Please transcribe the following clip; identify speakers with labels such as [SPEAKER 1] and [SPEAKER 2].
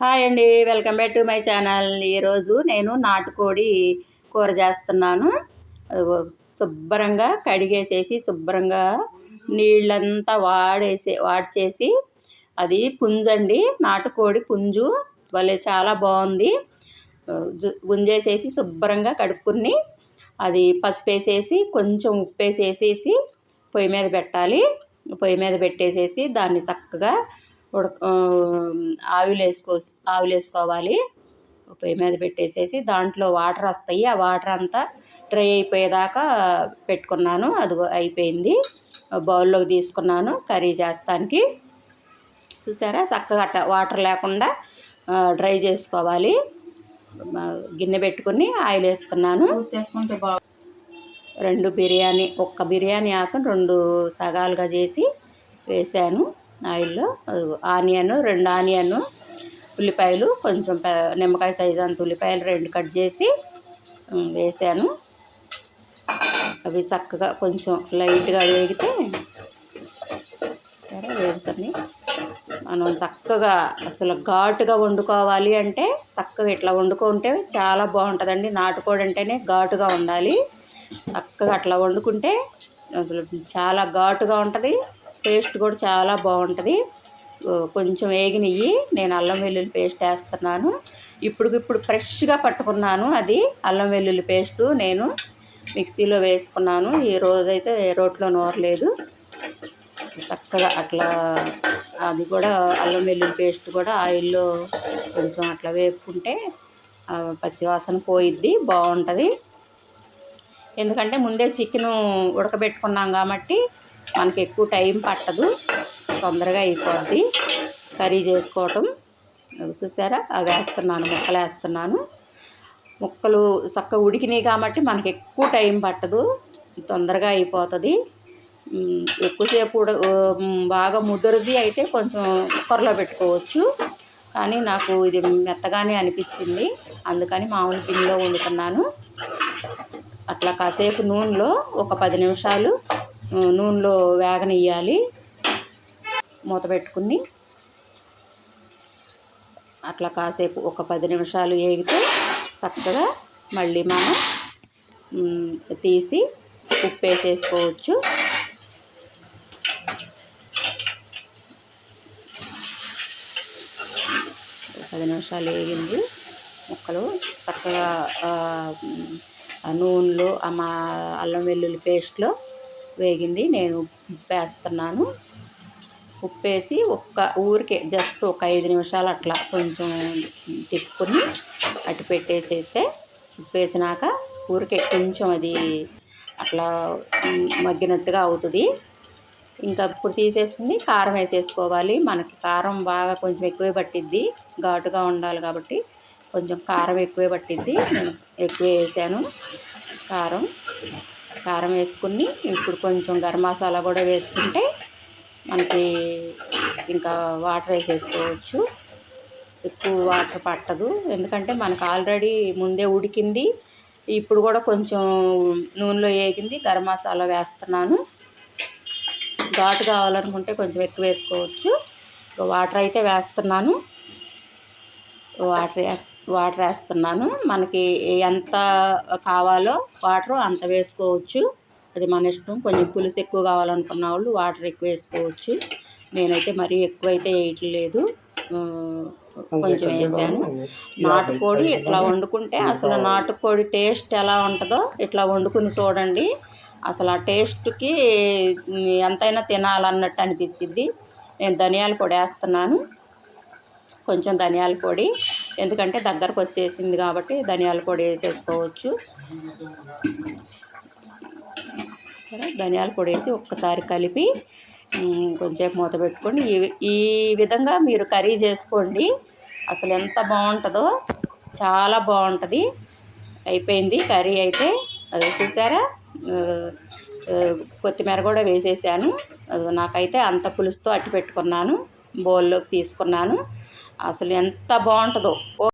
[SPEAKER 1] Hi అండి welcome back to my channel. ఈరోజు నేను నాటుకోడి కూర చేస్తున్నాను. శుభ్రంగా కడిగేసేసి శుభ్రంగా నీళ్ళంతా వాడేసి వాడ్చేసి అది పుంజండి నాటుకోడి పుంజు. భలే చాలా బాగుంది. గుంజేసేసి శుభ్రంగా కడుక్కుని అది పసుపు వేసేసి కొంచెం ఉప్పు వేసేసేసి పొయ్యి మీద పెట్టాలి. పొయ్యి మీద పెట్టేసేసి దాన్ని చక్కగా ఉడక ఆ, ఆవిరి వేసుకో ఆవిరి వేసుకోవాలి. పొయ్యి మీద పెట్టేసేసి దాంట్లో వాటర్ వస్తాయి. ఆ వాటర్ అంతా డ్రై అయిపోయేదాకా పెట్టుకున్నాను. అది అయిపోయింది. బౌల్లోకి తీసుకున్నాను కర్రీ చేస్తానికి. చూసారా? చక్కగా అట్ట వాటర్ లేకుండా డ్రై చేసుకోవాలి. గిన్నె పెట్టుకుని ఆయిల్ వేస్తున్నాను.
[SPEAKER 2] చేసుకుంటే బాగా
[SPEAKER 1] రెండు బిర్యానీ ఒక్క బిర్యానీ ఆకు రెండు సగాలుగా చేసి వేసాను. ఆయిల్లో ఆనియను ఆనియన్ రెండు ఆనియన్ ఉల్లిపాయలు కొంచెం నిమ్మకాయ సైజు అంత ఉల్లిపాయలు రెండు కట్ చేసి వేసాను. అవి చక్కగా కొంచెం లైట్గా వేగితే సరే వేగుతుంది. మనం చక్కగా అసలు ఘాటుగా వండుకోవాలి అంటే చక్కగా ఇట్లా వండుకుంటే చాలా బాగుంటుందండి. నాటుకోడి అంటేనే ఘాటుగా ఉండాలి. చక్కగా అట్లా వండుకుంటే అసలు చాలా ఘాటుగా ఉంటుంది. టేస్ట్ కూడా చాలా బాగుంటుంది. కొంచెం వేగినయ్యి నేను అల్లం వెల్లుల్లి పేస్ట్ వేస్తున్నాను. ఇప్పుడు ఇప్పుడు ఫ్రెష్గా పట్టుకున్నాను అది అల్లం వెల్లుల్లి పేస్ట్ నేను మిక్సీలో వేసుకున్నాను. ఈ రోజైతే రోట్లో నూరలేదు చక్కగా అట్లా అది కూడా అల్లం వెల్లుల్లి పేస్ట్ కూడా ఆయిల్లో కొంచెం అట్లా వేపుకుంటే పచ్చివాసన పోయిద్ది బాగుంటుంది. ఎందుకంటే ముందే చికెన్ ఉడకబెట్టుకున్నాం కాబట్టి మనకి ఎక్కువ టైం పట్టదు. తొందరగా అయిపోద్ది. కర్రీ చేసుకోవటం. చూసారా? అవి వేస్తున్నాను ముక్కలు వేస్తున్నాను ముక్కలు చక్కగా ఉడికినాయి కాబట్టి మనకి ఎక్కువ టైం పట్టదు. తొందరగా అయిపోతుంది. ఎక్కువసేపు బాగా ముదురుది అయితే కొంచెం కుక్కర్లో పెట్టుకోవచ్చు. కానీ నాకు ఇది మెత్తగానే అనిపించింది. అందుకని మామూలు గిన్నెలో వండుతున్నాను. అట్లా కాసేపు నూనెలో ఒక పది నిమిషాలు నూనెలో వేగనియ్యాలి. మూత పెట్టుకుని అట్లా కాసేపు ఒక పది నిమిషాలు వేగితే చక్కగా మళ్ళీ మనం తీసి ఉప్పు వేసేసుకోవచ్చు పది నిమిషాలు వేగింది. ముక్కలు చక్కగా నూనెలో మా అల్లం వెల్లుల్లి పేస్ట్లో వేగింది. నేను ఉప్పు వేస్తున్నాను ఉప్పు వేసి ఒక్క ఊరికే జస్ట్ ఒక ఐదు నిమిషాలు అట్లా కొంచెం తిప్పుకుని అటు పెట్టేసైతే ఉప్పు వేసినాక ఊరికే కొంచెం అది అట్లా మగ్గినట్టుగా అవుతుంది. ఇంకా ఇప్పుడు తీసేసింది కారం వేసేసుకోవాలి. మనకి కారం బాగా కొంచెం ఎక్కువే పట్టిద్ది. ఘాటుగా ఉండాలి కాబట్టి కొంచెం కారం ఎక్కువే పట్టిద్ది. నేను ఎక్కువే వేసాను కారం. కారం వేసుకుని ఇప్పుడు కొంచెం గరం మసాలా కూడా వేసుకుంటే మనకి ఇంకా వాటర్ వేసేసుకోవచ్చు. ఎక్కువ వాటర్ పట్టదు. ఎందుకంటే మనకు ఆల్రెడీ ముందే ఉడికింది. ఇప్పుడు కూడా కొంచెం నూనెలో వేగింది. గరం మసాలా వేస్తున్నాను. ఘాటు కావాలనుకుంటే కొంచెం ఎక్కువ వేసుకోవచ్చు. వాటర్ అయితే వేస్తున్నాను. వాటర్ వేస్ వాటర్ వేస్తున్నాను. మనకి ఎంత కావాలో వాటర్ అంత వేసుకోవచ్చు. అది మన ఇష్టం. కొంచెం పులుసు ఎక్కువ కావాలనుకున్న వాళ్ళు వాటర్ ఎక్కువ వేసుకోవచ్చు. నేనైతే మరీ ఎక్కువ అయితే వేయట్లేదు కొంచెం వేసాను. నాటుకోడి ఇట్లా వండుకుంటే అసలు నాటుకోడి టేస్ట్ ఎలా ఉంటుందో ఇట్లా వండుకుని చూడండి. అసలు ఆ టేస్ట్కి ఎంతైనా తినాలన్నట్టు అనిపించింది నేను ధనియాల పొడి వేస్తున్నాను. కొంచెం ధనియాల పొడి. ఎందుకంటే దగ్గరకు వచ్చేసింది కాబట్టి ధనియాల పొడి వేసేసుకోవచ్చు. సరే ధనియాల పొడి వేసి ఒక్కసారి కలిపి కొంచెంసేపు మూత పెట్టుకొని ఈ ఈ విధంగా మీరు కర్రీ చేసుకోండి. అసలు ఎంత బాగుంటుందో చాలా బాగుంటుంది. అయిపోయింది కర్రీ అయితే. అది చూసారా? కొత్తిమీర కూడా వేసేసాను. అది నాకైతే అంత పులుసుతో అట్టి పెట్టుకున్నాను. బౌల్లోకి తీసుకున్నాను. అసలు ఎంత బాగుంటుందో.